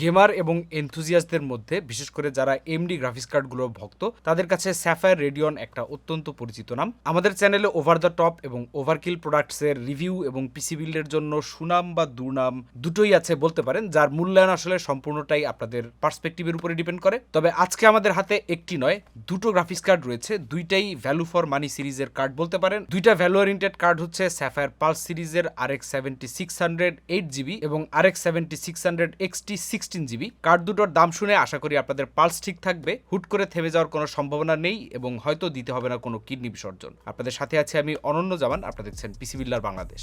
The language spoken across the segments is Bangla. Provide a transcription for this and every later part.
গেমার এবং এনথুজিয়াসদের মধ্যে, বিশেষ করে যারা এমডি গ্রাফিক্স কার্ডগুলোর ভক্ত, তাদের কাছে স্যাফায়ার রেডিয়ন একটা অত্যন্ত পরিচিত নাম। আমাদের চ্যানেলে ওভার দ্য টপ এবং ওভারকিল প্রোডাক্টসের রিভিউ এবং পিসি বিল্ডের জন্য সুনাম বা দুর্নাম দুটোই আছে বলতে পারেন, যার মূল্যায়ন আসলে সম্পূর্ণটাই আপনাদের পার্সপেক্টিভের উপরে ডিপেন্ড করে। তবে আজকে আমাদের হাতে একটি নয়, দুটো গ্রাফিক্স কার্ড রয়েছে, দুইটাই ভ্যালু ফর মানি সিরিজের কার্ড বলতে পারেন। দুইটা ভ্যালু ওরিয়েন্টেড কার্ড হচ্ছে স্যাফায়ার পালস সিরিজের R X seventy six hundred eight GB এবং R X seventy six hundred XT sixteen GB card দুটোর দাম শুনে আশা করি আপনাদের পালস ঠিক থাকবে। হুট করে থেমে যাওয়ার কোনো সম্ভাবনা নেই এবং হয়তো দিতে হবে না কোনো কিডনি বিসর্জন। আপনাদের সাথে আছে আমি অনন্য জামান, আপনারা দেখছেন পিসি বিল্লার বাংলাদেশ।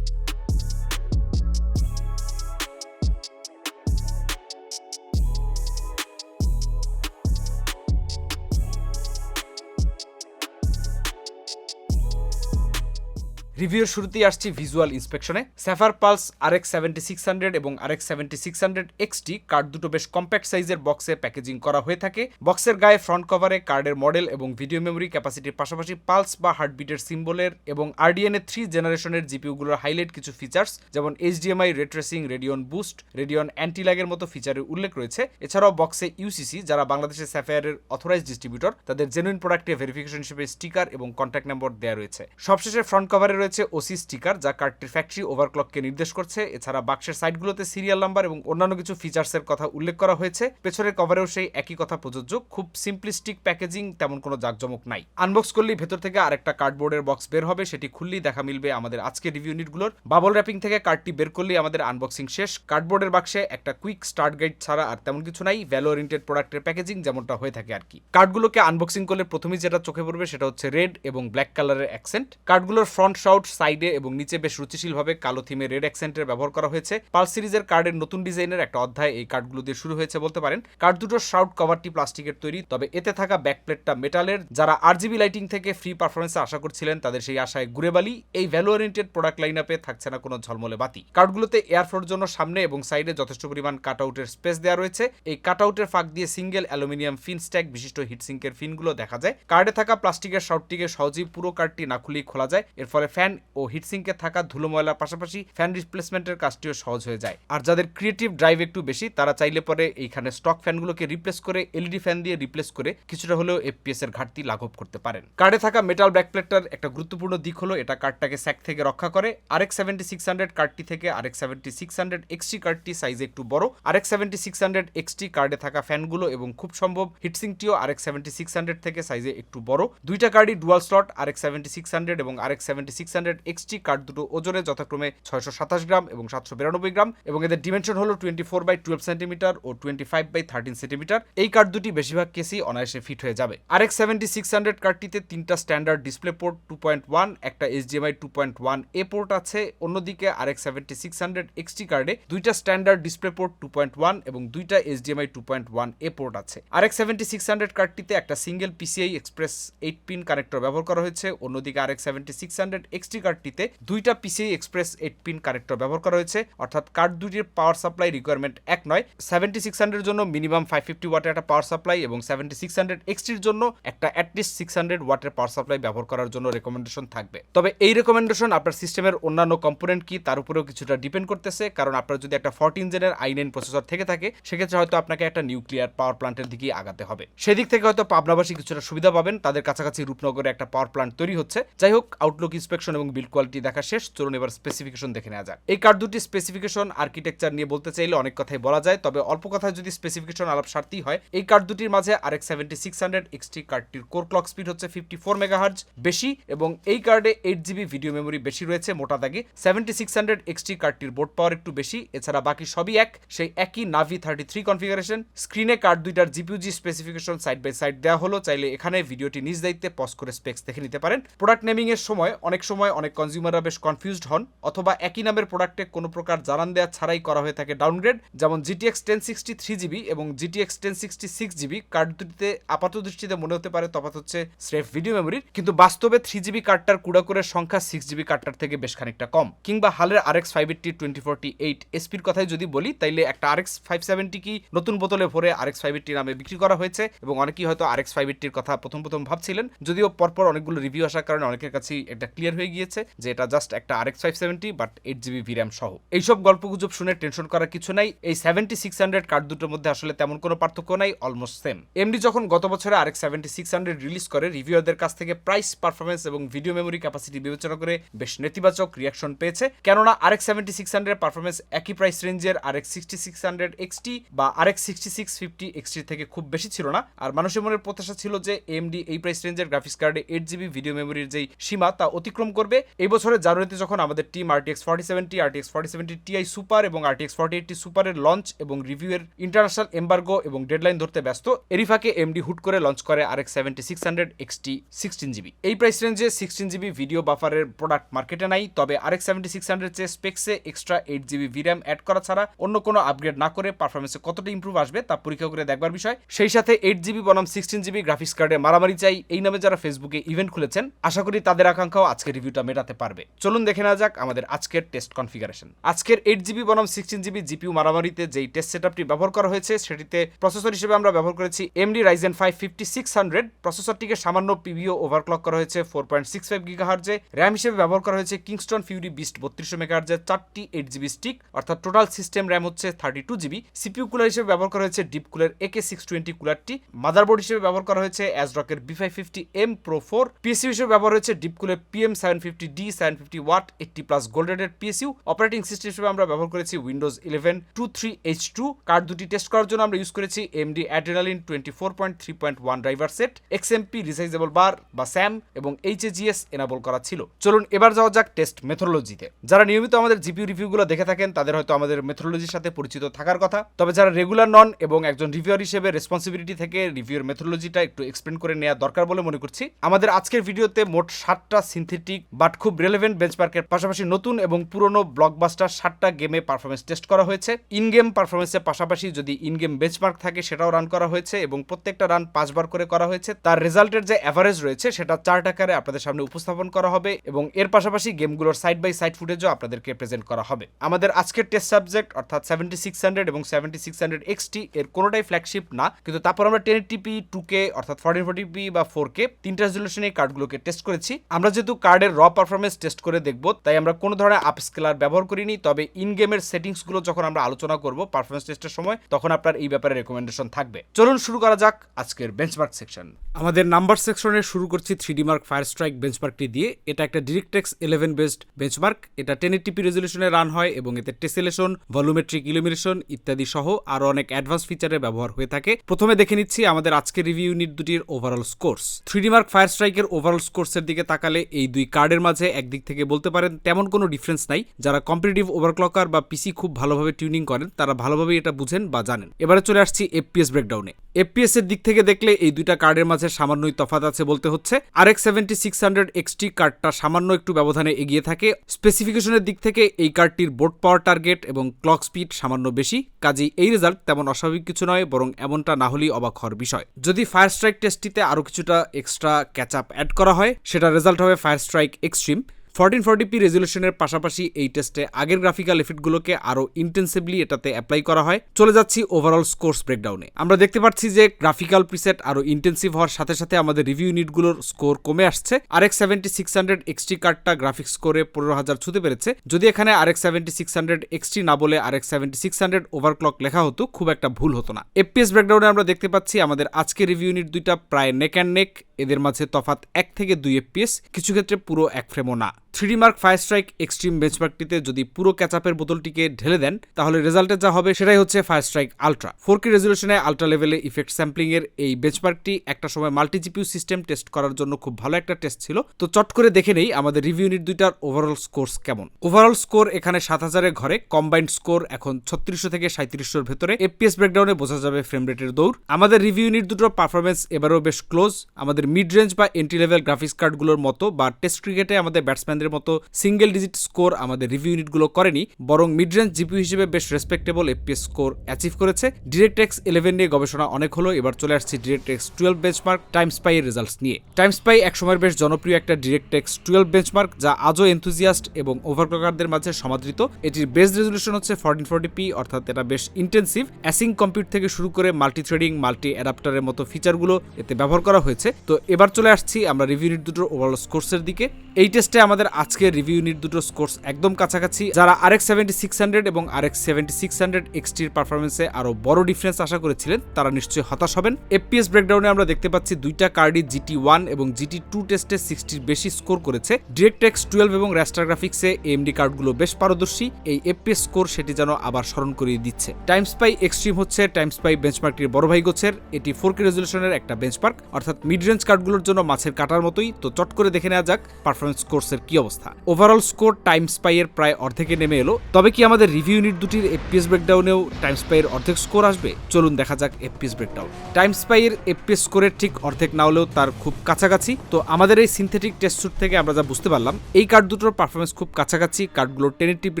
রিভিউর শুরুতেই আসছি visual ইন্সপেকশনে। Sapphire Pulse R X seventy six hundred এবং R X seventy six hundred XT card দুটো বেশ কম্প্যাক্ট সাইজের বক্সে প্যাকেজিং করা হয়ে থাকে। বক্সের গায়ে ফ্রন্ট কভারে কার্ডের মডেল এবং ভিডিও মেমোরি ক্যাপাসিটির পাশাপাশি পালস বা হার্টবিটের সিম্বলের এবং আরডিএন এর থ্রি জেনারেশনের জিপিউগুলোর হাইলাইট কিছু ফিচার্স যেমন HDMI raytracing Radeon boost Radeon anti ল্যাগের মতো ফিচারের উল্লেখ রয়েছে। এছাড়াও বক্সে ইউসিসি যারা বাংলাদেশের স্যাফায়ারের অথরাইজ ডিস্ট্রিবিউটর তাদের জেনুইন প্রোডাক্টে ভেরিফিকেশন হিসেবে স্টিকার এবং কন্ট্যাক্ট নম্বর দেওয়া রয়েছে। সবশেষে ফ্রন্ট কভারে রয়েছে ওসি স্টিকার, যা কার্ডটির ফ্যাক্টরি ওভারক্লককে নির্দেশ করছে। এছাড়া বাক্সের সাইডগুলোতে সিরিয়াল নাম্বার এবং অন্যান্য কিছু ফিচার্সের কথা উল্লেখ করা হয়েছে। পেছনের কভারেও সেই একই কথা প্রযোজ্য। খুব সিম্পলিস্টিক প্যাকেজিং তেমন কোনো জাঁকজমক নাই। আনবক্স করলেই ভেতর থেকে আরেকটা কার্ডবোর্ডের বক্স বের হবে। সেটি খুললেই দেখা মিলবে আমাদের আজকের রিভিউ ইউনিটগুলোর বাবল র্যাপিং থেকে কার্ডটি বের করলেই আমাদের আনবক্সিং শেষ। কার্ডবোর্ডের বাক্সে একটা কুইক স্টার্ট গাইড ছাড়া আর তেমন কিছু নাই। ভ্যালু ওরিয়েন্টেড প্রোডাক্টের প্যাকেজিং যেমনটা হয়ে থাকে আর কি। কার্ডগুলোকে আনবক্সিং করলে প্রথমেই যেটা চোখে পড়বে সেটা হচ্ছে রেড এবং ব্ল্যাক কালারের অ্যাকসেন্ট কার্ডগুলোর ফ্রন্ট শাউট সাইডে এবং নিচে বেশ রুচিশীলভাবে কালো থিমে রেড অ্যাকসেন্টের ব্যবহার করা হয়েছে। পাল সিরিজের কার্ডের নতুন ডিজাইনের একটা অধ্যায় এই কার্ডগুলো দিয়ে শুরু হয়েছে বলতে পারেন। কার্ড দুটোর শাউট কভারটি প্লাস্টিকের তৈরি, তবে এতে থাকা ব্যাকপ্লেটটা মেটালের যারা আরজিবি লাইটিং থেকে ফ্রি পারফরমেন্স আশা করছিলেন, তাদের সেই আশায় ঘুরে বালি এই ভ্যালু ওরিয়েন্টেড প্রোডাক্ট লাইন আপে থাকছে না কোনো ঝলমলে বাতি। কার্ডগুলোতে এয়ারফ্লোর জন্য সামনে এবং সাইডে যথেষ্ট পরিমাণ কাট আউটের স্পেস দেওয়া রয়েছে। এই কাট আউটের ফাঁক দিয়ে সিঙ্গেল অ্যালুমিনিয়াম ফিন স্ট্যাক বিশিষ্ট হিটসিঙ্কের ফিনগুলো দেখা যায়। কার্ডে থাকা প্লাস্টিকের শাউটটিকে সহজেই পুরো কার্ডটি না খুলেই খোলা যায়। এর ফলে ফ্যান ও হিটসিঙ্কে থাকা ধুলো ময়লার পাশাপাশি ফ্যান রিপ্লেসমেন্টের কাজটিও সহজ হয়ে যায়। আর যাদের ক্রিয়েটিভ ড্রাইভ একটু বেশি, তারা চাইলে পরে এইখানে স্টক ফ্যানগুলোকে রিপ্লেস করে এলইডি ফ্যান দিয়ে রিপ্লেস করে কিছুটা হলেও এফপিএস এর ঘাটতি লাঘব করতে পারেন। কার্ডে থাকা মেটাল ব্যাকপ্লেটটার একটা গুরুত্বপূর্ণ দিক হলো, এটা কার্ডটাকে স্যাক থেকে রক্ষা করে। আরেক সেভেন্টি সিক্স হান্ড্রেড কার্ডটি থেকে আরেক সেভেন্টি সিক্স হান্ড্রেড এক্সটি কার্ডটি সাইজে একটু বড়। আরেক সেভেন্টি সিক্স হান্ড্রেড এক্সটি কার্ডে থাকা ফ্যানগুলো এবং খুব সম্ভব, হিটসিংটিও আরেক সেভেন্টি সিক্স হান্ড্রেড থেকে সাইজে একটু বড়। দুইটা কার্ডই dual slot RX seventy six hundred এবং RX seventy six hundred XT card দুটো ওজনে যথাক্রমে ছয়শো সাতাশ গ্রাম এবং সাতশো বিরানব্বই গ্রাম এবং এদের ডিমেনশন হলো twenty four by twelve centimetre O twenty five by thirteen centimetre এই কার্ড দুটি বেশিরভাগ কেসই অনায়াসে ফিট হয়ে যাবে। আরেক সেভেন্টি সিক্স হান্ড্রেড কার্ডটিতে তিনটা standard display port two point one একটা HDMI two point one A port আছে। অন্যদিকে RX seventy six hundred XT কার্ডে দুইটা standard display port two point one এবং দুইটা HDMI two point one A port আছে। আরেক সেভেন্টি সিক্স হান্ড্রেড কার্ডটিতে একটা single PCI express eight pin connector ব্যবহার করা হয়েছে। অন্যদিকে RX seventy six hundred XT কার্ডটিতে দুইটা PCI express eight pin connector ব্যবহার করা হয়েছে। অর্থাৎ কার্ড দুটির পাওয়ার সাপ্লাই রিকোয়ারমেন্ট এক নয়। সেভেন্টি সিক্স হান্ড্রেড জন্য মিনিমাম ফাইভ ফিফটি ওয়াটের একটা পাওয়ার সাপ্লাই এবং সেভেন্টি সিক্স হান্ড্রেড এক্সটির জন্য একটা অ্যাটলিস্ট সিক্স হান্ড্রেড ওয়াটের পাওয়ার সাপ্লাই ব্যবহার করার জন্য রেকমেন্ডেশন থাকবে। তবে এই রেকমেন্ডেশন আপনার সিস্টেমের অন্যান্য কম্পোনেন্ট কি তার উপরেও কিছুটা ডিপেন্ড করতেছে। কারণ আপনার যদি একটা ফোরটিন জেনের আই নাইন প্রসেসর থেকে থাকে, সেক্ষেত্রে হয়তো আপনাকে একটা নিউক্লিয়ার পাওয়ার প্লান্টের দিকেই আগাতে হবে। সেদিক থেকে হয়তো পাবনাবাসী কিছুটা সুবিধা পাবেন। তাদের কাছাকাছি রূপনগরে একটা পাওয়ার প্লান্ট তৈরি হচ্ছে। যাই হোক আউটলুক ইন্সপেকশন এবং বিল্ড কোয়ালিটি দেখা শেষ। চলুন এবার স্পেসিফিকেশন দেখে নেওয়া যাক। এই কার্ড দুটি স্পেসিফিকেশন আর্কিটেকচার নিয়ে বলতে চাইলে অনেক কথাই বলা যায়, তবে অল্প কথায় যদি স্পেসিফিকেশন আলাপ সারতেই হয়, এই কার্ড দুটির মাঝে আর RX seventy six hundred XT কার্ডটির core clock speed হচ্ছে ফিফটি ফোর মেগাহার্জ বেশি এবং এই কার্ডে এইট জিবি ভিডিও মেমোরি বেশি রয়েছে, মোটা দাগে সেভেন্টি সিক্স হান্ড্রেড এক্সটি কার্ডটির বোর্ড পাওয়ার একটু বেশি, এছাড়া বাকি সবই এক, সেই একই নাভি থার্টি থ্রি কনফিগারেশন স্ক্রিনে কার্ড দুইটার GPU Z specification side by side দেওয়া হলো, চাইলে এখানে ভিডিওটি নিজ দায়িত্বে পজ করে স্পেক্স দেখে নিতে পারেন। প্রোডাক্ট নেমিং এর সময় অনেক সময় সময় অনেক কনজিউমাররা বেশ কনফিউজড হন, অথবা একই নামের প্রোডাক্টে কোনো প্রকার জানান দেওয়া ছাড়াই করা হয়ে থাকে ডাউনগ্রেড যেমন GTX ten sixty three GB এবং GTX ten sixty six GB card দুটিতে আপাত দৃষ্টিতে মনে হতে পারে তফাৎ হচ্ছে স্রেফ ভিডিও মেমোরির কিন্তু বাস্তবে থ্রি জিবি কার্ডটার কুড়াকুরের সংখ্যা সিক্স জিবি কার্ডটার থেকে বেশ খানিকটা কম। কিংবা হালের R X five eighty twenty forty eight এসপির কথাই যদি বলি, তাইলে একটা আর এক্স ফাইভ সেভেন্টি কি নতুন বোতলে ভরে আর এক্স ফাইভ এইটটি নামে বিক্রি করা হয়েছে, এবং অনেকেই হয়তো আর এক্স ফাইভ এইটটির কথা প্রথম প্রথম ভাবছিলেন, যদিও পরপর অনেকগুলো রিভিউ আসার কারণে অনেকের কাছেই এটা ক্লিয়ার হয়ে গিয়েছে, যে এটা জাস্ট একটা R X five seventy but eight GB VRAM সহ। এইসব গল্প গুজব শুনে টেনশন করার কিছু নাই, এই সেভেন্টি সিক্স হান্ড্রেড কার্ড দুটোর মধ্যে আসলে তেমন কোনো পার্থক্য নাই অলমোস্ট সেম এমডি যখন গত বছরে আরেক সেভেন্টি সিক্স হান্ড্রেড রিলিজ করে রিভিউয়ারদের কাছ থেকে প্রাইস পারফরমেন্স এবং ভিডিও মেমোরি ক্যাপাসিটি বিবেচনা করে বেশ নেতিবাচক রিয়াকশন পেয়েছে। কেননা RX seventy six hundred performance একই প্রাইস রেঞ্জের RX sixty six hundred XT বা আরেক সিক্সটি সিক্স ফিফটি এক্সটি থেকে খুব বেশি ছিল না। আর মানুষের মনের প্রত্যাশা ছিল যে এমডি এই প্রাইস রেঞ্জের গ্রাফিক্স কার্ডে এইট জিবি ভিডিও মেমোরির যেই সীমা, তা অতিক্রম করবে। এই বছরের জানুয়ারিতে যখন আমাদের team RTX forty seventy RTX forty seventy Ti super এবং আরটিএক্স ফর্টি এইটটি সুপারের লঞ্চ এবং রিভিউয়ের ইন্টারন্যাশনাল এম্বার্গো এবং ডেডলাইন ধরতে ব্যস্ত এরিফাকে এমডি হুট করে লঞ্চ করে RX seventy six hundred XT sixteen GB এই প্রাইস রেঞ্জে সিক্সটিন জিবি ভিডিও বাফারের প্রোডাক্ট মার্কেটে নাই, তবে আরেক সেভেন্টি সিক্স হান্ড্রেড চেয়ে স্পেক্সে extra eight GB VRAM add করা ছাড়া অন্য কোনো আপগ্রেড না করে পারফরমেন্সে কতটা ইম্প্রুভ আসবে তা পরীক্ষা করে দেখবার বিষয়। সেই সাথে এইট জিবি বনাম সিক্সটিন জিবি গ্রাফিক্স কার্ডে মারামারি চাই, এই নামে যারা ফেসবুকে ইভেন্ট খুলেছেন, আশা করি তাদের আকাঙ্ক্ষাও আজকের রিভিউটা মেটাতে পারবে। চলুন দেখে নেওয়া যাক আমাদের আজকের টেস্ট কনফিগারেশন আজকের এইট জিবি বনাম সিক্সটিন জিবি জিপিউ মারামারিতে যেই টেস্ট সেটআপটি ব্যবহার করা হয়েছে, সেটিতে প্রসেসর হিসেবে আমরা ব্যবহার করেছি AMD Ryzen five fifty six hundred প্রসেসরটিকে সামান্য পিভিও ওভারক্লক করা হয়েছে four point six five giga হার্জে RAM হিসেবে ব্যবহার করা হয়েছে কিংস্টন ফিউরি বিস্ট বত্রিশশো মেগাহার্জের চারটি এইট জিবি স্টিক অর্থাৎ টোটাল সিস্টেম র্যাম হচ্ছে thirty two GB CPU cooler হিসেবে ব্যবহার করা হয়েছে Deep Cooler AK six twenty কুলারটি motherboard হিসেবে ব্যবহার করা হয়েছে অ্যাজরকের B five fifty M pro four PSU হিসেবে ব্যবহার হয়েছে ডিপ কুলের PM seven fifty D seven fifty watt eighty plus গোল্ডেডের PSU operating system হিসেবে আমরা ব্যবহার করেছি Windows eleven two three H two card দুটি টেস্ট করার জন্য আমরা ইউজ করেছি AMD Adrenalin twenty four point three point one driver set XMP resizable bar বা স্যাম এবং এইচএজিএস এনাবল করা ছিল। চলুন এবার যাওয়া যাক টেস্ট মেথোলজিতে যারা নিয়মিত আমাদের জিপিউ রিভিউগুলো দেখে থাকেন, তাদের হয়তো আমাদের মেথোলজির সাথে পরিচিত থাকার কথা। তবে যারা রেগুলার নন এবং একজন রিভিউয়ার হিসেবে রেসপন্সিবিলিটি থেকে রিভিউর মেথোলজিটা একটু এক্সপ্লেন করে নেওয়া দরকার বলে মনে করছি, আমাদের আজকের ভিডিওতে মোট সাতটা সিনথেটিক বাট খুব রেলেভেন্ট বেঞ্চমার্কের পাশাপাশি নতুন এবং পুরনো ব্লকবাস্টার সাতটা গেমে পারফরমেন্স টেস্ট করা হয়েছে। ইন গেম পারফরমেন্সের পাশাপাশি যদি ইন গেম বেঞ্চমার্ক থাকে, সেটাও রান করা হয়েছে এবং প্রত্যেকটা রান পাঁচবার করে করা হয়েছে। তার রেজাল্টের যে অ্যাভারেজ রয়েছে, সেটা চার্ট আকারে আপনাদের সামনে উপস্থাপন করা হবে এবং এর পাশাপাশি গেমগুলোর সাইড বাই সাইড ফুটেজও আপনাদেরকে প্রেজেন্ট করা হবে। আমাদের আজকের টেস্ট সাবজেক্ট অর্থাৎ সেভেন্টি সিক্স হান্ড্রেড এবং সেভেন্টি সিক্স হান্ড্রেড এক্সটি এর কোনোটাই ফ্ল্যাগশিপ না। কিন্তু তারপর আমরা টেন টিপি টু কে অর্থাৎ ফর্টিন ফোর্টি পি বা ফোর কে তিনটা রেজলিউশনে কার্ডগুলোকে টেস্ট করেছি। আমরা যেহেতু কার্ডের র পারফরমেন্স টেস্ট করে দেখব। তাই আমরা কোনো ধরনের আপস্কেলার ব্যবহার করিনি, তবে ইন গেমের সেটিংসগুলো যখন আমরা আলোচনা করব পারফরমেন্স টেস্টের সময়, তখন আপনার এই ব্যাপারে রেকমেন্ডেশন থাকবে। চলুন শুরু করা যাক আজকের বেঞ্চমার্ক সেকশন আমাদের নাম্বার সেকশনে শুরু করছি three D Mark Fire Strike বেঞ্চমার্কটি দিয়ে। এটা একটা ডিরেক্টেক্স ইলেভেন বেসড বেঞ্চমার্ক এটা টেন টিপি রেজলিউশনে রান হয় এবং এতে টেসেলেশন ভলুমেট্রিক ইলুমিনেশন ইত্যাদি সহ আরও অনেক অ্যাডভান্স ফিচারের ব্যবহার হয়ে থাকে। প্রথমে দেখে নিচ্ছি আমাদের আজকের রিভিউ ইউনিট দুটির overall scores three D Mark Fire স্ট্রাইকের overall স্কোর্সের দিকে তাকালে এই দুই কার্ডের মাঝে একদিক থেকে বলতে পারেন তেমন কোনো ডিফারেন্স নাই। যারা কম্পিটিটিভ ওভারক্লকার বা পিসি খুব ভালোভাবে টিউনিং করেন, তারা ভালোভাবেই এটা বুঝেন বা জানেন। এবারে চলে আসছি এফপিএস ব্রেকডাউনে এফপিএস এর দিক থেকে দেখলে এই দুইটা কার্ডের মাঝে সামান্যই তফাত আছে বলতে হচ্ছে। R X seventy six hundred XT কার্ডটা সামান্য একটু ব্যবধানে এগিয়ে থাকে। স্পেসিফিকেশনের দিক থেকে এই কার্ডটির বোর্ড পাওয়ার টার্গেট এবং ক্লক স্পিড সামান্য বেশি। কাজেই এই রেজাল্ট তেমন অস্বাভাবিক কিছু নয়, বরং এমনটা না হলেই অবাক হওয়ার বিষয়। যদি ফায়ার স্ট্রাইক টেস্টটিতে আরও কিছুটা এক্সট্রা ক্যাচ আপ অ্যাড করা হয়, সেটা রেজাল্ট হবে Fire Strike Extreme fourteen forty P রেজলিউশনের পাশাপাশি এই টেস্টে আগের গ্রাফিক্যাল এফেক্টগুলোকে আরও ইন্টেন্সিভলি এটাতে অ্যাপ্লাই করা হয়। চলে যাচ্ছি ওভারঅল স্কোর্স ব্রেকডাউনে আমরা দেখতে পাচ্ছি যে গ্রাফিক্যাল প্রিসেট আরও ইন্টেন্সিভ হওয়ার সাথে সাথে আমাদের রিভিউ ইউনিটগুলোর স্কোর কমে আসছে। R X seventy six hundred XT কার্ডটা গ্রাফিক্স স্কোরে পনেরো হাজার ছুতে পেরেছে। যদি এখানে R X seventy six hundred XT না বলে R X seventy six hundred overclock লেখা হতো, খুব একটা ভুল হতো না। এফপিএস ব্রেকডাউনে আমরা দেখতে পাচ্ছি আমাদের আজকের রিভিউ ইউনিট দুইটা প্রায় নেক অ্যান্ড নেক এদের মাঝে তফাৎ এক থেকে দুই এফপিএস কিছু ক্ষেত্রে পুরো এক ফ্রেমও না। Three Mark Fire Strike Extreme বেঞ্চমার্কটিতে যদি পুরো ক্যাচআপের বোতলটিকে ঢেলে দেন, তাহলে রেজাল্টে যা হবে সেটাই হচ্ছে Fire Strike Ultra. Four K রেজলিউশনে ultra লেভেলে ইফেক্ট স্যাম্পলিং এর এই বেঞ্চমার্কটি একটা সময় মাল্টি জিপিউ সিস্টেম টেস্ট করার জন্য খুব ভালো একটা টেস্ট ছিল। তো চট করে দেখে নেই আমাদের রিভিউ ইউনিট দুইটার ওভারঅল স্কোর্স কেমন। ওভারঅল স্কোর এখানে সাত হাজারের ঘরে কম্বাইন্ড স্কোর এখন ছত্রিশশো থেকে সাঁত্রিশশোর ভেতরে। এফপিএস ব্রেকডাউনে বোঝা যাবে ফ্রেম রেটের দৌড়। আমাদের রিভিউ ইউনিট দুটোর পারফরমেন্স এবারও বেশ ক্লোজ আমাদের মিড রেঞ্জ বা এন্ট্রি লেভেল গ্রাফিক্স কার্ডগুলোর মতো বা টেস্ট ক্রিকেটে আমাদের ব্যাটসম্যানদের ফাইভের মতো সিঙ্গেল ডিজিট স্কোর আমাদের রিভিউ ইউনিটগুলো করেনি, বরং মিড রেঞ্জ জিপিউ হিসেবে বেশ রেসপেক্টেবল এফপিএস স্কোর অ্যাচিভ করেছে। ডিরেক্ট এক্স ইলেভেন নিয়ে গবেষণা অনেক হলো, এবার চলে আসছে DirectX twelve benchmark Time Spy এর রেজাল্টস নিয়ে। টাইম স্পাই একসময়ের বেশ জনপ্রিয় একটা ডিরেক্ট এক্স টুয়েলভ বেঞ্চমার্ক যা আজও এনথুজিয়াস্ট এবং ওভারক্লকারদের মাঝে সমাদৃত। এটির বেস রেজলিউশন হচ্ছে ফোরটিন ফোরটি পি অর্থাৎ এটা বেশ ইন্টেন্সিভ অ্যাসিং কম্পিউট থেকে শুরু করে মাল্টি থ্রেডিং মাল্টি অ্যাডাপ্টারের মতো ফিচারগুলো এতে ব্যবহার করা হয়েছে। তো এবার চলে আসছি আমরা রিভিউ ইউনিট দুটোর ওভারঅল স্কোর্সের দিকে। এই টেস্টে আমাদের আজকের রিভিউ ইউনিট দুটোর স্কোর্স একদম কাছাকাছি। যারা R X seventy six hundred এবং R X seventy six hundred এক্সটির পারফরমেন্সে আরও বড় ডিফারেন্স আশা করেছিলেন, তারা নিশ্চয়ই হতাশ হবেন। এফপিএস ব্রেকডাউনে আমরা দেখতে পাচ্ছি দুইটা কার্ডই জিটি ওয়ান এবং জিটি টু টেস্টে সিক্সটির বেশি স্কোর করেছে। ডিরেক্ট এক্স টুয়েলভ এবং র্যাস্টার গ্রাফিক্সে এমডি কার্ডগুলো বেশ পারদর্শী। এই এফপিএস স্কোর সেটি যেন আবার স্মরণ করিয়ে দিচ্ছে। টাইম স্পাই এক্সট্রিম হচ্ছে টাইম স্পাই বেঞ্চমার্কটির বড় ভাই গোছের। এটি ফোর কে রেজলিউশনের একটা বেঞ্চমার্ক অর্থাৎ মিড রেঞ্জ কার্ডগুলোর জন্য মাছের কাটার মতোই। তো চট করে দেখে নেওয়া যাক পারফরমেন্স কোর্সের কি অবস্থা। ওভারঅল স্কোর টাইম স্পাইয়ের প্রায় অর্ধেকে নেমে এলো। তবে কি আমাদের রিভিউ ইউনিট দুটির এফপিএস ব্রেকডাউনেও টাইম স্পাইয়ের অর্ধেক স্কোর আসবে? চলুন দেখা যাক এফপিএস ব্রেকডাউন টাইম স্পাইয়ের এফপিএস স্কোরের ঠিক অর্ধেক না হলেও তার খুব কাছাকাছি। তো আমাদের এই সিনথেটিক টেস্ট স্যুট থেকে আমরা যা বুঝতে পারলাম, এই কার্ড দুটোর পারফরমেন্স খুব কাছাকাছি। কার্ডগুলো টেন টিপি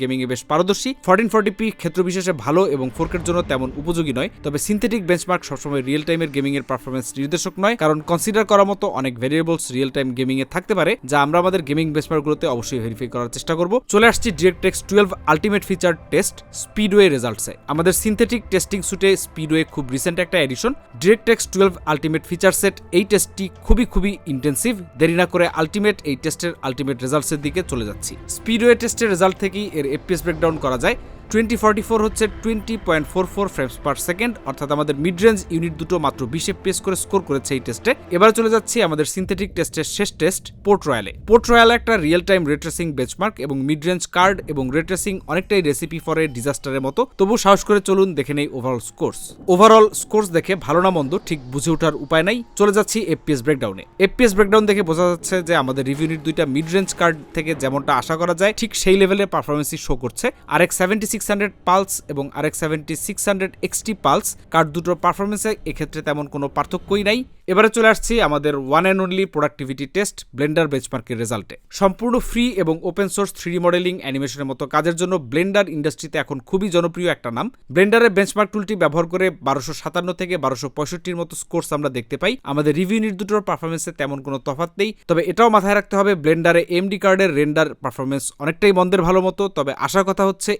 গেমিং এ বেশ পারদর্শী। ফোরটিন ক্ষেত্র বিশেষে ভালো এবং ফোরকের জন্য তেমন উপযোগী নয়। তবে সিনথেটিক বেঞ্চমার্ক সবসময় রিয়েল টাইমের গেমিং এর পারফরমেন্স নির্দেশক নয়। কারণ কনসিডার করার মতো অনেক ভেরিয়েবলস রিয়েল টাইম গেমিং এ থাকতে পারে, যা আমরা আমাদের গেমিং বেঞ্চমার্কগুলোতে অবশ্যই ভেরিফাই করার চেষ্টা করব। চলে আসছি DirectX twelve ultimate feature test Speedway রেজাল্টসে আমাদের সিনথেটিক টেস্টিং সুটে স্পিডওয়ে খুব রিসেন্ট একটা edition DirectX twelve ultimate feature set এই টেস্টটি খুবই খুবই ইন্টেন্সিভ দেরি না করে আলটিমেট এই টেস্টের আলটিমেট রেজাল্টসের দিকে চলে যাচ্ছি। স্পিডওয়ে টেস্টের রেজাল্ট থেকেই এর এফপিএস ব্রেকডাউন করা যায়। টোয়েন্টি ফর্টি ফোর হচ্ছে twenty point four four frames per second অর্থাৎ আমাদের মিড রেঞ্জ ইউনিট দুটো মাত্র বিশে পেস করে স্কোর করেছে এই টেস্টে এবার চলে যাচ্ছি আমাদের সিনথেটিক টেস্টের শেষ টেস্ট পোর্ট রয়্যালে পোর্ট রয়্যাল একটা real time ray tracing benchmark এবং মিড রেঞ্জ কার্ড এবং রেট্রেসিং অনেকটাই রেসিপি ফর এ ডিজাস্টারের মতো। তবু সাহস করে চলুন দেখে নেই ওভারঅল স্কোর্স ওভারঅল স্কোর্স দেখে ভালো না মন্দ ঠিক বুঝে ওঠার উপায় নাই। চলে যাচ্ছি এফপিএস ব্রেকডাউনে এফপিএস ব্রেকডাউন দেখে বোঝা যাচ্ছে যে আমাদের রিভিউ দুইটা মিড রেঞ্জ কার্ড থেকে যেমনটা আশা করা যায়, ঠিক সেই লেভেলের পারফরমেন্সই শো করছে। আর এক সেভেন্টি সিক্স হান্ড্রেড পালস এবং R seventy six hundred XT pulse card দুটোর পারফরমেন্সে এক্ষেত্রে তেমন কোনো পার্থক্যই নাই। এবারে চলে আসছি আমাদের one and only productivity test Blender বেঞ্চমার্কের রেজাল্টে সম্পূর্ণ ফ্রি এবং ওপেন সোর্স থ্রি মডেলিং অ্যানিমেশনের মতো কাজের জন্য ব্লেন্ডার ইন্ডাস্ট্রিতে এখন খুবই জনপ্রিয় একটা নাম। ব্লেন্ডারের বেঞ্চমার্ক টুলটি ব্যবহার করে বারোশো সাতান্ন থেকে বারোশো পঁয়ষট্টির মতো স্কোর্স আমরা দেখতে পাই। আমাদের রিভিউ ইউনিট দুটোর পারফরমেন্সে তেমন কোনো তফাৎ নেই। তবে এটাও মাথায় রাখতে হবে ব্লেন্ডারে এমডি কার্ডের রেন্ডার পারফরমেন্স অনেকটাই মন্দের ভালো মতো। তবে আশার কথা হচ্ছে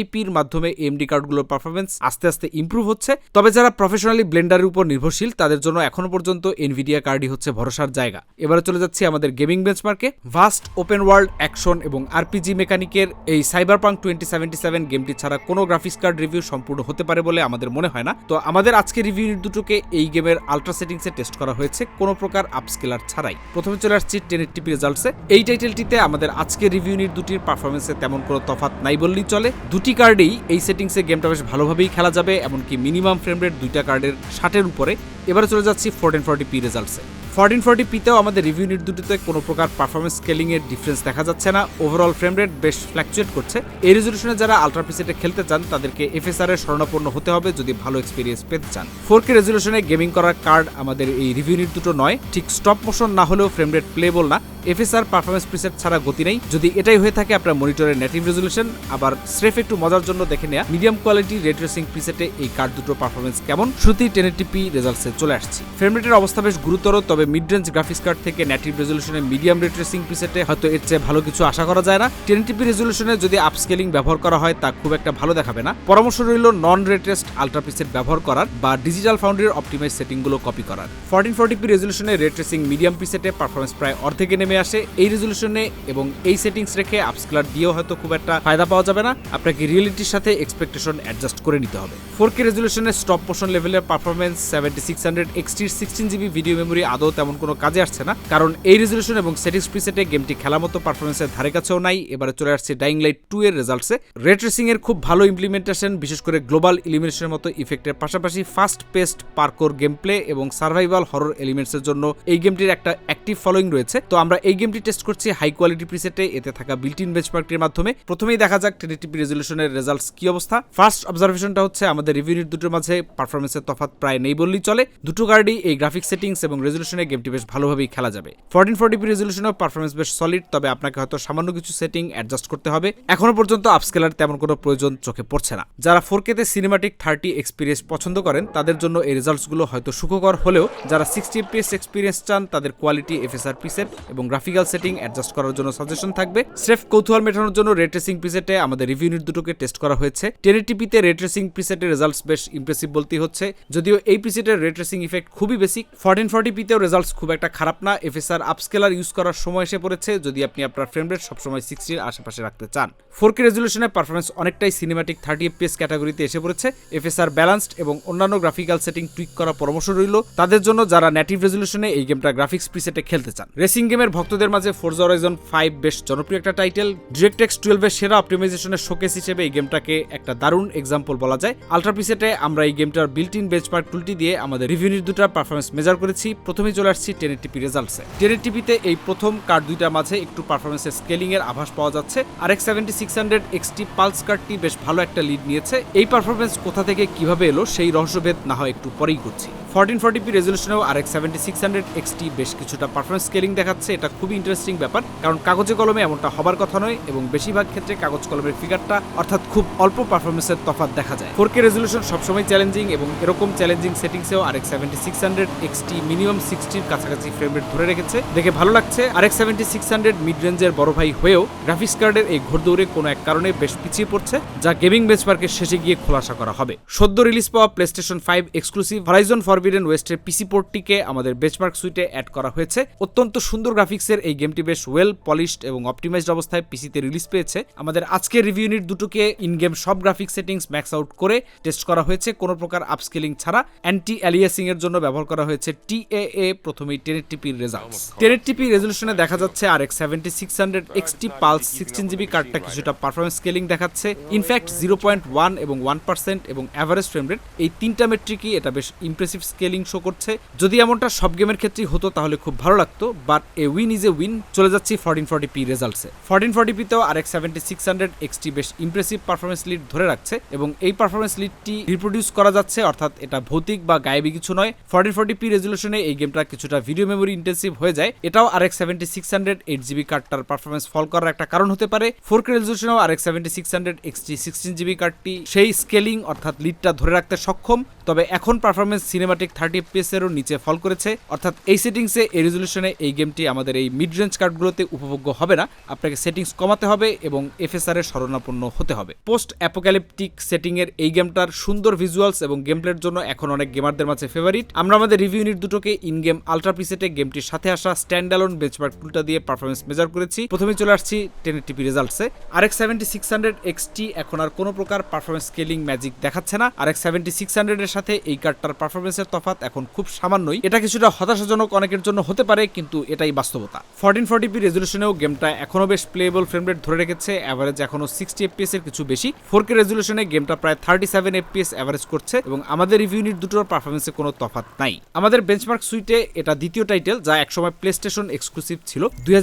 এইচআইপির মাধ্যমে এমডি কার্ডগুলোর পারফরমেন্স আস্তে আস্তে ইম্প্রুভ হচ্ছে। তবে যারা প্রফেশনালি ব্লেন্ডারের উপর নির্ভরশীল, তাদের জন্য এখনও পর্যন্ত এনভিডিয়া কার্ডই হচ্ছে ভরসার জায়গা। এবারে চলে যাচ্ছি আমাদের গেমিং বেঞ্চমার্কে ভাস্ট ওপেন ওয়ার্ল্ড অ্যাকশন এবং আরপিজি মেকানিকের এই Cyberpunk twenty seventy seven গেমটি ছাড়া কোনো গ্রাফিক্স কার্ড রিভিউ সম্পূর্ণ হতে পারে বলে আমাদের মনে হয় না। তো আমাদের আজকে রিভিউ দুটোকে এই গেমের আলট্রা সেটিংসে টেস্ট করা হয়েছে, কোনো প্রকার আপস্কেলার ছাড়াই। প্রথমে চলে আসছি টেন টিপি রেজাল্টসে এই টাইটেলটিতে আমাদের আজকে রিভিউ ইউনিট দুটির পারফরমেন্সে তেমন কোনো তফাৎ নাই বললেই চলে। দুটি কার্ডেই এই সেটিংসে গেমটা বেশ ভালোভাবেই খেলা যাবে, এমনকি মিনিমাম ফ্রেম রেট দুইটা কার্ডের ষাটের উপরে। এবারে চলে যাচ্ছি ফোরটিন ফোরটি পি রেজাল্টসে ফোরটিন ফোরটি পিতেও আমাদের রিভিউ ইউনিট দুটিতে কোনো প্রকার পারফরমেন্স স্কেলিং এর ডিফারেন্স দেখা যাচ্ছে না। ওভারঅল ফ্রেম রেট বেশ ফ্ল্যাকচুয়েট করছে। এই রেজলিউশনে যারা আলট্রা পিসেটে খেলতে চান, তাদেরকে এফএসআর এর স্বর্ণাপন্ন হতে হবে যদি ভালো এক্সপিরিয়েন্স পেতে চান। ফোর কে রেজলিউশনে গেমিং করার কার্ড আমাদের এই রিভিউ ইউনিট দুটো নয়। ঠিক স্টপ মোশন না হলেও ফ্রেম রেট প্লেবল না। এফএসআর পারফরমেন্স প্রিসেট ছাড়া গতি নেই। যদি এটাই হয়ে থাকে আপনার মনিটরের নেটিভ রেজলিউশন আবার স্রেফ একটু মজার জন্য দেখে নেওয়া মিডিয়াম কোয়ালিটি রেড রেসিং প্রিসেটে এই কার্ড দুটো পারফরমেন্স কেমন? শ্রুতি টেন টিপি রেজাল্টসে চলে আসছে। ফ্রেম রেটের অবস্থা বেশ গুরুতর, তবে মিড রেঞ্জ গ্রাফিক্স কার্ড থেকে নেটিভ রেজলিউশনে মিডিয়াম রেড রেসিং প্রিসেটে হয়তো এর চেয়ে ভালো কিছু আশা করা যায় না। টেন টিপি রেজলিউশনে যদি আপস্কেলিং ব্যবহার করা হয়, তা খুব একটা ভালো দেখাবে না। পরামর্শ রইল নন রেটেস্ট আলট্রা প্রিসেট ব্যবহার করার বা ডিজিটাল ফাউন্ডারির অপটিমাইজ সেটিংগুলো কপি করার। ফোরটিন ফোরটি পি রেজলিউশনে রেড রেসিং মিডিয়াম প্রিসেটে পারফরমেন্স প্রায় অর্ধেকে নেমে আসে। এই রেজলিউশনে এবং এই সেটিংস রেখে আপস্কেলার দিয়েও হয়তো খুব একটা ফায়দা পাওয়া যাবে না। আপনাকে রিয়েলিটির সাথে এক্সপেকটেশন অ্যাডজাস্ট করে নিতে হবে। ফোর কে রেজলিউশনে স্টপ মোশন লেভেলের পারফরমেন্স সেভেন্টি সিক্স হান্ড্রেড এক্সটির সিক্সটিন জিবি ভিডিও মেমোরি আদৌ তেমন কোনো কাজে আসছে না। কারণ এই রেজলিউশন এবং সেটিংস প্রিসেটে গেমটি খেলার মতো পারফরমেন্সের ধারে কাছেও নাই। এবারে চলে আসছে ডাইং লাইট টু এর রেজাল্টসে রেড রেসিং এর খুব ভালো ইমপ্লিমেন্টেশন বিশেষ করে গ্লোবাল ইলিমিনেশনের মতো ইফেক্টের পাশাপাশি fast paced parkour gameplay এবং সার্ভাইভাল হরর এলিমেন্টসের জন্য এই গেমটির একটা অ্যাক্টিভ ফলোইং রয়েছে। তো আমরা এই গেমটি টেস্ট করছি হাই কোয়ালিটি প্রিসেটে এতে থাকা বিল্ট ইন বেঞ্চমার্কটির মাধ্যমে। প্রথমেই দেখা যাক টেনিটিপি রেজলিউশনের রেজাল্টস কি অবস্থা। ফার্স্ট অবজারভেশনটা হচ্ছে আমাদের রিভিউ দুটোর মাঝে পারফরমেন্সের তফাৎ প্রায় নেই বললেই চলে। দুটো কার্ডই এই গ্রাফিক সেটিংস এবং রেজলিউশনে রেজলিউশনে গেমটি বেশ ভালোভাবেই খেলা যাবে। ফোরটিন ফোরটিপি রেজলিউশনেও পারফরমেন্স বেশ সলিড তবে আপনাকে হয়তো সামান্য কিছু সেটিং অ্যাডজাস্ট করতে হবে। এখনও পর্যন্ত আপস্কেলার তেমন কোনো প্রয়োজন চোখে পড়ছে না। যারা ফোর কেতে সিনেমাটিক থার্টি এক্সপিরিয়েন্স পছন্দ করেন, তাদের জন্য এই রেজাল্টসগুলো হয়তো সুখকর হলেও, যারা সিক্সটি এফপিএস এক্সপিরিয়েন্স চান, তাদের কোয়ালিটি এফএসআর পিসেট এবং গ্রাফিক্যাল সেটিং অ্যাডজাস্ট করার জন্য সাজেশন থাকবে। স্রেফ কৌতূহল মেটানোর জন্য রে ট্রেসিং প্রিসেটে আমাদের রিভিউ ইউনিট দুটোকে টেস্ট করা হয়েছে। টেনেটিপিতে রে ট্রেসিং প্রিসেটের রেজাল্টস বেশ ইমপ্রেসিভ বলতেই হচ্ছে। যদিও এই প্রিসেটের রে ট্রেসিং ইফেক্ট খুবই বেসিক ফোরটিন ফোরটি পিতেও রেজাল্টস খুব একটা খারাপ না। এফএসআর আপস্কেলার ইউজ করার সময় এসে পড়েছে। যদি আপনি আপনার ফ্রেম রেট সবসময় সিক্সটির আশেপাশে রাখতে চান। ফোর কে রেজলিউশনে পারফরমেন্স অনেকটাই সিনেমাটিক থার্টি এফপিএস ক্যাটাগরিতে এসে পড়েছে। এফএসআর ব্যালান্সড এবং অন্যান্য গ্রাফিক্যাল সেটিং টুইক করা পরামর্শ রইল। তাদের জন্য যারা নেটিভ রেজলিউশনে এই গেমটা গ্রাফিক্স প্রিসেটে খেলতে চান। রেসিং গেমের ভক্তদের মাঝে ফোরজা হরাইজন ফাইভ বেশ জনপ্রিয় একটা টাইটেল ডিরেক্টেক্স টুয়েলভের সেরা অপটিমাইজেশনের শোকেস হিসেবে এই গেমটাকে একটা দারুণ এক্সাম্পল বলা যায়। আলট্রা প্রিসেটে আমরা এই গেমটার বিল্ট ইন বেঞ্চমার্ক টুলটি দিয়ে আমাদের রিভিউনির দুটার পারফরমেন্স মেজার করেছি। প্রথমেই চলে আসছি টেন টিপি রেজাল্টসে টেন টিপিতে এই প্রথম কার্ড দুইটার মাঝে একটু পারফরমেন্সের স্কেলিং এর আভাস পাওয়া যাচ্ছে। R X seventy six hundred XT pulse কার্ডটি বেশ ভালো একটা লিড নিয়েছে। এই পারফরমেন্স কোথা থেকে কীভাবে এলো সেই রহস্যভেদ না হয় একটু পরেই করছি fourteen forty P রেজলিউশনেও R X seventy six hundred XT বেশ কিছুটা পারফরমেন্স স্কেলিং দেখাচ্ছে। এটা খুবই ইন্টারেস্টিং ব্যাপার, কারণ কাগজে কলমে এমনটা হবার কথা নয় এবং বেশিরভাগ ক্ষেত্রে কাগজ কলমের ফিগারটা অর্থাৎ খুব অল্প পারফরমেন্সের তফাৎ দেখা যায়। ফোর কে রেজলিউশন সবসময় চ্যালেঞ্জিং এবং এরকম challenging সেটিংসেও R X seventy six hundred XT minimum সিক্সটির কাছাকাছি ফ্রেম রেট ধরে রেখেছে। দেখে ভালো লাগছে। R X seventy six hundred mid রেঞ্জের বড় ভাই হয়েও গ্রাফিক্স কার্ডের এই ঘোরদৌড়ে কোনো এক কারণে বেশ পিছিয়ে পড়ছে, যা গেমিং বেঞ্চমার্কের শেষে গিয়ে খোলাসা করা হবে। সদ্য রিলিজ পাওয়া PlayStation five exclusive Horizon Forbidden ওয়েস্টের PC পোর্টটিকে আমাদের বেঞ্চমার্ক সুইটে অ্যাড করা হয়েছে। অত্যন্ত সুন্দর গ্রাফিক্সের এই গেমটি বেশ ওয়েল পলিশড এবং অপটিমাইজড অবস্থায় পিসিতে রিলিজ পেয়েছে। আমাদের আজকের রিভিউ ইউনিট দুটোকে ইন গেম সব গ্রাফিক সেটিংস ম্যাক্স আউট করে টেস্ট করা হয়েছে। কোনো প্রকার আপস্কেলিং ছাড়া অ্যান্টি অ্যালিয়াসিং এর জন্য ব্যবহার করা হয়েছে টিএএ প্রথমেই টেনের টিপির রেজাল্ট টেনের টিপি রেজলিউশনে দেখা যাচ্ছে R X seventy six hundred XT pulse sixteen GB কার্ডটা কিছুটা পারফরমেন্স স্কেলিং দেখাচ্ছে। In fact zero point one এবং ওয়ান পার্সেন্ট এবং অ্যাভারেজ ফ্রেম রেট এই তিনটা মেট্রিকই এটা বেশ ইমপ্রেসিভ স্কেলিং শো করছে। যদি এমনটা সব গেমের ক্ষেত্রেই হতো তাহলে খুব ভালো লাগতো but a win is a win চলে যাচ্ছি ফর্টিন ফর্টি পি রেজাল্টসে fourteen forty পিতেও RX seventy six hundred XT বেশ ইমপ্রেসিভ পারফরমেন্স লিড ধরে রাখছে এবং এই পারফরমেন্স লিডটি রিপ্রোডিউস করা যাচ্ছে অর্থাৎ এটা ভৌতিক বা গায়েবী কিছু নয়। ফর্টিন ফোরটি পি রেজলিউশনে এই গেমটা কিছুটা ভিডিও মেমোরি ইন্টেন্সিভ হয়ে যায়, এটাও R X seventy six hundred eight GB কার্ডটার performance fall করার একটা কারণ হতে পারে। Four K রেজলিউশনেও R X seventy six hundred XT sixteen GB কার্ডটি সেই স্কেলিং অর্থাৎ লিডটা ধরে রাখতে সক্ষম, তবে এখন পারফরমেন্স সিনেমাটিক থার্টি এফপিএস এরও নিচে ফল করেছে। অর্থাৎ এই সেটিংসে এই রেজলিউশনে এই গেমটি আমাদের এই মিড রেঞ্জ কার্ডগুলোতে উপভোগ্য হবে না। আপনাকে সেটিংস কমাতে হবে এবং এফএসআর এর শরণাপন্ন হতে হবে। পোস্ট অ্যাপোক্যালিপটিক সেটিং এর এই গেমটার সুন্দর ভিজুয়ালস এবং গেম প্লের জন্য এখন অনেক গেমারদের মাঝে ফেভারিট আমরা আমাদের রিভিউ ইউনিট দুটোকে ইন গেম আলট্রা পিসেটে গেমটির সাথে আসা স্ট্যান্ড অ্যালোন বেঞ্চমার্ক টুলটা দিয়ে পারফরমেন্স মেজার করেছি। প্রথমে চলে আসছি ten TP রেজাল্টসে। R X seventy six hundred XT এখন আর কোনো প্রকার পারফরমেন্স স্কেলিং ম্যাজিক দেখাচ্ছে না। R X seventy six hundred এর সাথে এই কার্ডটার পারফরমেন্সের তফাত এখন খুব সামান্যই। এটা কিছুটা হতাশাজনক অনেকের জন্য হতে পারে, কিন্তু এটাই বাস্তবতা। ফোরটিন ফোরটি পি রেজলিউশনেও গেমটা এখনও বেশ প্লেবল ফ্রেম রেট ধরে রেখেছে অ্যাভারেজ এখনও সিক্সটি এফপিএস এর কিছু বেশি। ফোর কে রেজলিউশনে গেমটা প্রায় থার্টি সেভেন এফপিএস অ্যাভারেজ করছে এবং আমাদের রিভিউ ইউনিট দুটোর পারফরমেন্সে কোনো তফাত নাই। আমাদের বেঞ্চমার্ক সুইটে এটা দ্বিতীয় টাইটেল যা একসময় প্লে স্টেশন এক্সক্লুসিভ ছিল। দুই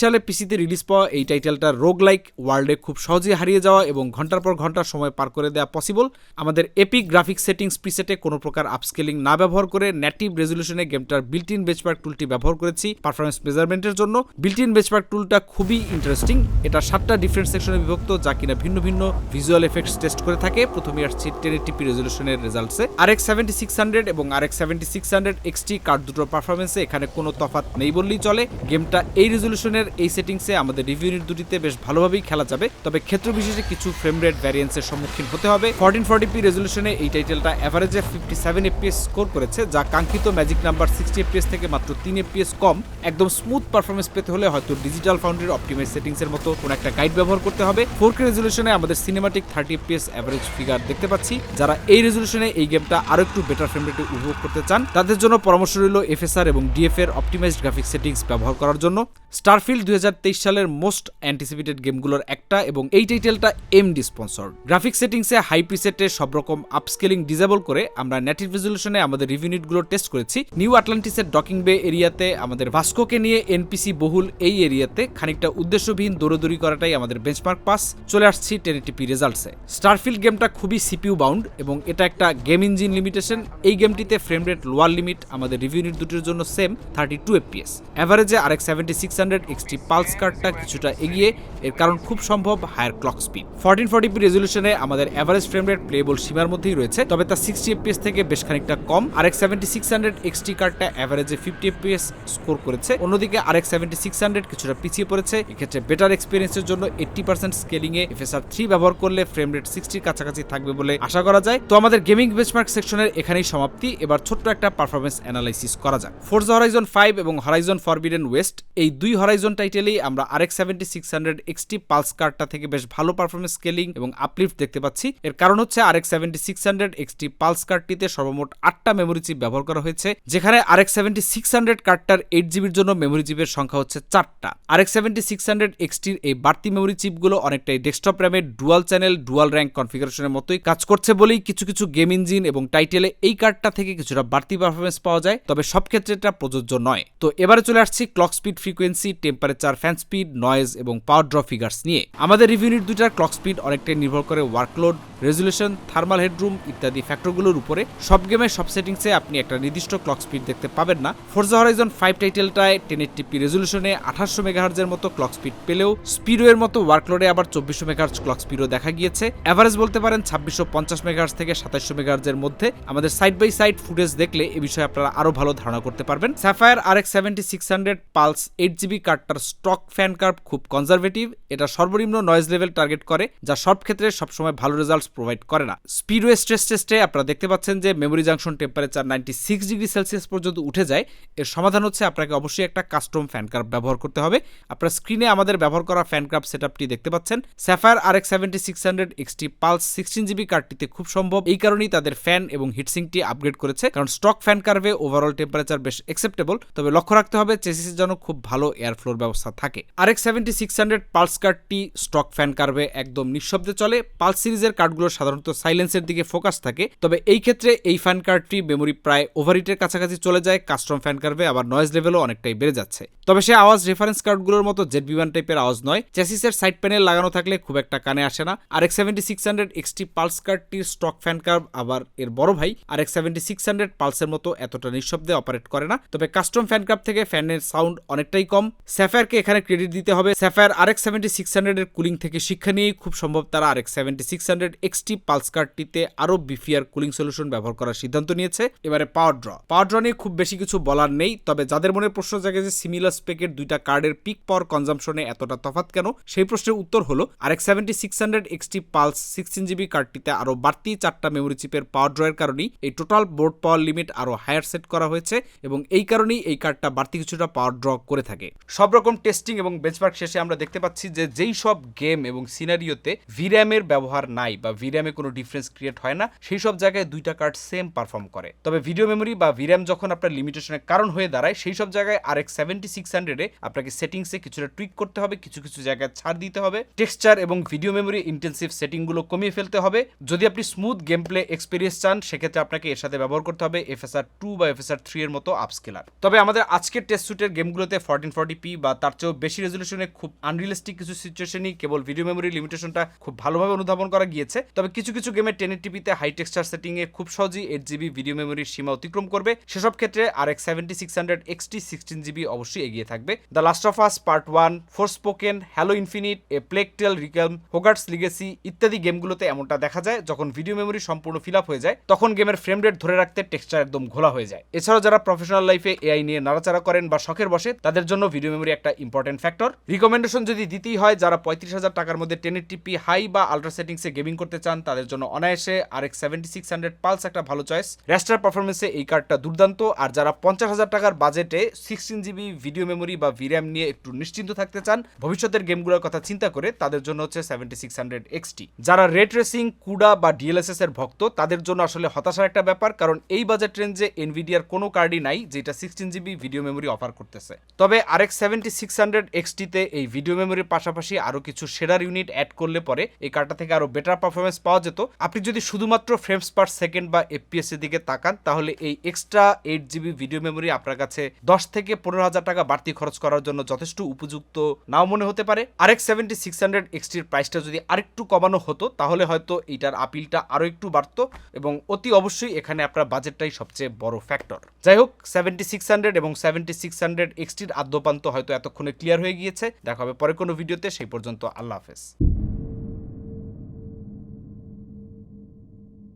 সালে পিসিতে রিলিজ পাওয়া এই টাইটেলটা রোগ লাইক ওয়ার্ল্ডে খুব সহজেই হারিয়ে যাওয়া এবং ঘণ্টার পর ঘণ্টা সময় পার করে দেওয়া পসিবল আমাদের এপিক গ্রাফিক সেটিংস প্রিসেটে কোনো প্রকার আপস্কেলিং না ব্যবহার করে নেটিভ রেজলিউশনে গেমটার বিল্ট ইন বেঞ্চমার্ক টুলটি ব্যবহার করেছি পারফরমেন্স মেজারমেন্টের জন্য। বিল্ট ইন বেঞ্চমার্ক টুলটা খুবই ইন্টারেস্টিং এটা সাতটা ডিফারেন্ট সেকশনে বিভক্ত যা কিনা ভিন্ন ভিন্ন ভিজুয়াল এফেক্টস টেস্ট করে থাকে। প্রথমে আসছি টেন টিপি রেজলিউশনের রেজাল্টসে R X seventy six hundred এবং R X seventy six hundred XT card দুটোর পারফরমেন্সে এখানে কোনো তফাৎ নেই বললেই চলে। গেমটা এই রেজলিউশনের এই সেটিংসে আমাদের রিভিউ ইউনিট দুটিতে বেশ ভালোভাবেই খেলা যাবে। তবে ক্ষেত্র বিশেষে কিছু ফ্রেম রেট ভ্যারিয়েন্সের সম্মুখীন হতে হবে। ফোরটিন ফোরটি পি রেজলিউশনে এই টাইটেলটা অ্যাভারেজে ফিফটি সেভেন এফপিএস স্কোর করেছে, যা কাঙ্ক্ষিত ম্যাজিক নাম্বার সিক্সটি এফপিএস থেকে মাত্র তিন এফপিএস কম। একদম স্মুথ পারফরমেন্স পেতে হলে হয়তো ডিজিটাল ফাউন্ডের অপটিমাইজ সেটিংস এর মতো কোনো একটা গাইড ব্যবহার করতে হবে। ফোর কে রেজলিউশনে আমাদের cinematic thirty FPS average figure দেখতে পাচ্ছি। যারা এই রেজলিউশনে এই গেমটা আরও একটু বেটার ফ্রেম রেটে উপভোগ করতে চান, তাদের জন্য পরামর্শ রইল এফএসআর এবং ডিএফ এর অপটিমাইজড গ্রাফিক সেটিংস ব্যবহার করার জন্য স্টারফিল্ড দুই সালের মোস্ট অ্যান্টিসিপেটেড গেমগুলোর একটা এবং এই টাইটেলটা এমডি স্পন্সর গ্রাফিক সেটিংসে হাই প্রিসেটে সব রকম আপস্কেলিং ডিজেবল করে আমরা নেটিভ রেজলিউশনে আমাদের রিভিউনিটগুলো টেস্ট করেছি। নিউ আটলান্টিসের ডকিং বে এরিয়াতে আমাদের ভাস্কোকে নিয়ে এনপিসি বহুল এই এরিয়াতে খানিকটা উদ্দেশ্যবিহীন দৌড়দৌড়ি করাটাই আমাদের বেঞ্চমার্ক পাস চলে আসছি টেনেটিপি রেজাল্টসে স্টারফিল্ড গেমটা খুবই সিপিউ বাউন্ড এবং এটা একটা গেম ইঞ্জিন লিমিটেশন এই গেমটিতে ফ্রেম রেট লোয়ার লিমিট আমাদের রিভিউ ইউনিট দুটির জন্য সেম থার্টি টু এফপিএস অ্যাভারেজে R X seventy six hundred XT pulse কার্ডটা কিছুটা এগিয়ে, এর কারণ খুব সম্ভব higher clock speed fourteen forty P রেজলিউশনে আমাদের অ্যাভারেজ ফ্রেম রেট প্লেবল সীমার মধ্যেই রয়েছে, তবে তা সিক্সটি এফপিএস থেকে বেশ খানিকটা কম। আরেক সেভেন্টি সিক্স হান্ড্রেড এক্সটি কার্ডটা অ্যাভারেজে ফিফটি এফপিএস স্কোর করেছে, অন্যদিকে আরেক সেভেন্টি সিক্স হান্ড্রেড কিছুটা পিছিয়ে পড়েছে। এক্ষেত্রে বেটার এক্সপিরিয়েন্সের জন্য এইট্টি পার্সেন্ট স্কেলিংয়ে এফএসআর থ্রি ব্যবহার করলে ফ্রেম রেট সিক্সটির কাছাকাছি থাকবে বলে আশা করা যায়। তো আমাদের গেমিং বেঞ্চমার্ক সেকশনের এখানেই সমাপ্তি। এবার ছোট্ট একটা পারফরমেন্স অ্যানালাইসিস করা যাক। ফোর্স হরাইজন ফাইভ এবং হরাইজন ফরবিডেন ওয়েস্ট এই দুই হরাইজন টাইটেলেই আমরা RX seventy six hundred XT Pulse কার্ডটা থেকে বেশ ভালো পারফরমেন্স স্কেলিং এবং আপলিফট দেখতে পাচ্ছি। এর কারণ হচ্ছে RX seventy six hundred XT Pulse কার্ডটিতে সর্বমোট আটটা মেমোরি চিপ ব্যবহার করা হয়েছে, যেখানে আরেক সেভেন্টি সিক্স হান্ড্রেড কার্ডটার এইট জিবির জন্য মেমোরি চিপের সংখ্যা হচ্ছে চারটা। আরেক সেভেন্টি সিক্স হান্ড্রেড এক্সটির এই বাড়তি মেমোরি চিপগুলো অনেকটাই ডেস্কটপ র্যামের ডুয়াল চ্যানেল ডুয়াল র্যাঙ্ক কনফিগারেশনের মতোই কাজ করছে বলেই কিছু কিছু গেম ইঞ্জিন এবং টাইটেলে এই কার্ডটা থেকে কিছুটা বাড়তি পারফরমেন্স পাওয়া যায়। তবে সব ক্ষেত্রে এটা প্রযোজ্য নয়। তো এবারে চলে আসছি clock speed frequency temperature fan speed noise এবং পাওয়ার ড্র ফিগার্স নিয়ে। আমাদের রিভিউনিট দুইটার ক্লক স্পিড অনেকটাই নির্ভর করে ওয়ার্কলোড রেজুলেশন থার্মাল হেডরুম ইত্যাদি ফ্যাক্টরগুলোর উপরে। সব গেমের সব সেটিংসে আপনি একটা নির্দিষ্ট ক্লক স্পিড দেখতে পাবেন না। ফোর্জা হরাইজন ফাইভ টাইটেলটায় টেন টিপি রেজুলেশনে আঠাশশো মেগাহার্জের মতো ক্লক স্পিড পেলেও স্পিডোয়ের মতো ওয়ার্কলোডে আবার চব্বিশশো মেগাহার্জ ক্লক স্পিডও দেখা গিয়েছে। অ্যাভারেজ বলতে পারেন ছাব্বিশশো পঞ্চাশ মেগাহার্জ থেকে সাতাশশো মেগাহার্জের মধ্যে। আমাদের সাইড বাই সাইড ফুটেজ দেখলে এ বিষয়ে আপনারা আরও ভালো ধারণা করতে পারবেন। Sapphire R X seventy six hundred Pulse eight GB কার্ডটার stock fan curve খুব কনজারভেটিভ এটা সর্বনিম্ন নয়েজ লেভেল টার্গেট করে, যা সব ক্ষেত্রে সবসময় ভালো রেজাল্টস প্রোভাইড করে না। স্পিডওয়ে স্ট্রেস টেস্টে আপনারা দেখতে পাচ্ছেন যে memory junction temperature ninety six degree Celsius পর্যন্ত উঠে যায়। এর সমাধান হচ্ছে আপনাকে অবশ্যই একটা কাস্টম ফ্যান কার্ভ ব্যবহার করতে হবে। আপনার স্ক্রিনে আমাদের ব্যবহার করা ফ্যান কার্ভ সেট দেখতে পাচ্ছেন। Sapphire R X seventy six hundred XT Pulse sixteen GB কার্ডটিতে খুব সম্ভব। এই কারণেই তাদের ফ্যান এবং হিটসিংটি আপগ্রেড করেছে। কারণ স্টক ফ্যান কার্ভে ওভারঅল টেম্পারেচার বেশ অ্যাকসেপ্টেবল তবে লক্ষ্য রাখতে হবে চেসিসের জন্য খুব ভালো এয়ার ফ্লোর ব্যবস্থা থাকে। R X seventy six hundred Pulse কার্ডটি স্টক ফ্যান কার্ভে একদম নিঃশব্দে চলে। পালস সিরিজের কার্ডগুলো সাধারণত সাইলেন্সের দিকে ফোকাস থাকে, তবে এই ক্ষেত্রে এই ফ্যান কার্ডটি মেমোরি প্রায় ওভারহিটের কাছাকাছি চলে যায় কাস্টম ফ্যান কার্ভে আবার নয়েজ লেভেলও অনেকটাই বেড়ে যাচ্ছে। তবে সে আওয়াজ রেফারেন্স কার্ডগুলোর মতো জেড বিমান টাইপের আওয়াজ নয়, চেসিসের সাইড প্যানেল লাগানো থাকলে খুব একটা কানে আসে না। R X seventy six hundred XT Pulse কার্ডটির stock fan curve আবার এর বড় ভাই। R X seventy six hundred পালসের মতো এতটা নিঃশব্দে অপারেট করে না। তবে কাস্টম ফ্যান কার্ভ থেকে ফ্যানের সাউন্ড অনেকটাই কম। স্যাফায়ারকে এখানে ক্রেডিট দিতে হবে। Sapphire R X seventy six হান্ড্রেডের কুলিং থেকে শিক্ষা নিয়েই খুব সম্ভব তারা R X seventy six hundred XT Pulse কার্ডটিতে আরও বিফিয়ার কুলিং সলিউশন ব্যবহার করার সিদ্ধান্ত নিয়েছে। এবারে পাওয়ার ড্র পাওয়ার ড্র নিয়ে খুব বেশি কিছু বলার নেই, তবে যাদের মনে প্রশ্ন জাগে যে সিমিলার স্পেকের দুইটা কার্ডের পিক পাওয়ার কনজামশনে এতটা তফাৎ কেন, সেই প্রশ্নের উত্তর হলো R X seventy six hundred XT Pulse sixteen GB কার্ডটিতে আরও বাড়তি চারটা মেমোরি চিপের পাওয়ার ড্রয়ের কারণেই এই টোটাল বোর্ড পাওয়ার লিমিট আরও হায়ার সেট করা হয়েছে। এবং এই কারণেই এই কার্ডটা বাড়তি কিছুটা পাওয়ার ড্র করে থাকে। সব রকম টেস্টিং এবং বেঞ্চমার্ক শেষে আমরা দেখতে পাচ্ছি যে যেই সব গেম এবং সিনারিওতে ভির্যামের ব্যবহার নাই বা ভির্যামে কোনো ডিফারেন্স ক্রিয়েট হয় না, সেই সব জায়গায় দুইটা কার্ড সেম পারফর্ম করে। তবে ভিডিও মেমোরি বা ভির্যাম যখন আপনার লিমিটেশনের কারণ হয়ে দাঁড়ায়, সেই সব জায়গায় আর এক সেভেন্টি সিক্স হান্ড্রেডে আপনাকে সেটিংসে কিছুটা টুইক করতে হবে, কিছু কিছু জায়গায় ছাড় দিতে হবে টেক্সচার এবং ভিডিও মেমোরি ইন্টেন্সিভ সেটিংগুলো কমিয়ে ফেলতে হবে। যদি আপনি স্মুথ গেম প্লে এক্সপিরিয়েন্স চান, সেক্ষেত্রে আপনাকে এর সাথে ব্যবহার করতে হবে এফএসআর টু বা এফএসআর থ্রি এর মতো আপস্কেলার তবে আমাদের আজকের টেস্ট সুটের গেমগুলোতে ফোরটিন ফর্টি পি বা তার চেয়েও বেশি রেজলিউশনে খুব আনরিয়েলিস্টিক কিছু সিচুয়েশনই কেবল ভিডিও মেমোরি লিমিটেশনটা খুব ভালোভাবে অনুধাবন করা গিয়েছে। তবে কিছু কিছু গেমে টেন টিপিতে হাই টেক্সচার সেটিংয়ে খুব সহজেই এইট জিবি ভিডিও মেমোরির সীমা অতিক্রম করবে। সেসব ক্ষেত্রে R X seventy six hundred XT sixteen GB অবশ্যই এগিয়ে থাকবে। The Last of Us Part One Forspoken Halo Infinite A Plague Tale Requiem Hogwarts Legacy ইত্যাদি গেমগুলোতে এমনটা দেখা যায়, যখন ভিডিও মেমোরি সম্পূর্ণ ফিল আপ হয়ে যায়, তখন গেমের ফ্রেম রেট ধরে রাখতে টেক্সচার একদম ঘোলা হয়ে যায়। এছাড়াও যারা প্রফেশনাল লাইফে এআই নিয়ে নাড়াচাড়া করেন বা শখের বসে, তাদের জন্য ভিডিও মেমোরি একটা ইম্পর্টেন্ট ফ্যাক্টর রিকমেন্ডেশন যদি দিতেই হয়, যারা পঁয়ত্রিশ হাজার টাকার মধ্যে টেনের টিপি হাই বা আলট্রা সেটিংসে গেমিং করতে চান, তাদের জন্য অনায়াসে R X seventy six hundred Pulse একটা ভালো চয়েস র্যাস্টার পারফরমেন্সে এই কার্ডটা দুর্দান্ত। আর যারা পঞ্চাশ হাজার টাকার বাজেটে সিক্সটিন জিবি ভিডিও মেমোরি বা ভির্যাম নিয়ে একটু নিশ্চিন্ত থাকতে চান, ভবিষ্যতের গেমগুলোর কথা চিন্তা করে তাদের জন্য হচ্ছে সেভেন্টি সিক্স হান্ড্রেড এক্সটি যারা রেড রেসিং কুডা বা ডিএলএসএস এর ভক্ত, তাদের জন্য আসলে হতাশার একটা ব্যাপার, কারণ এই বাজেট রেঞ্জে এনভিডিয়ার কোনো কার্ডই নাই, যেটা sixteen GB video memory offer করতেছে। তবে আরেক্স সেভেন্টি সিক্স হান্ড্রেড এক্সটিতে এই ভিডিও মেমোরির পাশাপাশি আরও কিছু শেডার ইউনিট অ্যাড করলে পরে এই কার্ডটা থেকে আরও বেটার পারফরমেন্স পাওয়া যেত। আপনি যদি শুধুমাত্র ফ্রেমস পার সেকেন্ড বা এফপিএস এর দিকে তাকান, তাহলে এই extra eight GB video memory আপনার কাছে দশ থেকে পনেরো হাজার টাকা বাড়তি খরচ করার জন্য যথেষ্ট উপযুক্ত নাও মনে হতে পারে। আরেক সেভেন্টি সিক্স হান্ড্রেড এক্সটির প্রাইসটা যদি আরেকটু কমানো হতো, তাহলে হয়তো এইটার আপিলটা আরও একটু বাড়তো এবং অতি অবশ্যই এখানে আপনার বাজেটটাই সবচেয়ে বড় ফ্যাক্টর যাই যাই হোক সেভেন্টি সিক্স হান্ড্রেড এবং সেভেন্টি সিক্স হান্ড্রেড এক্সটির আদ্যপান্ত হয়তো এতক্ষণে ক্লিয়ার হয়ে গিয়েছে। দেখা হবে পরে কোনো ভিডিওতে, সেই পর্যন্ত আল্লাহ হাফেজ।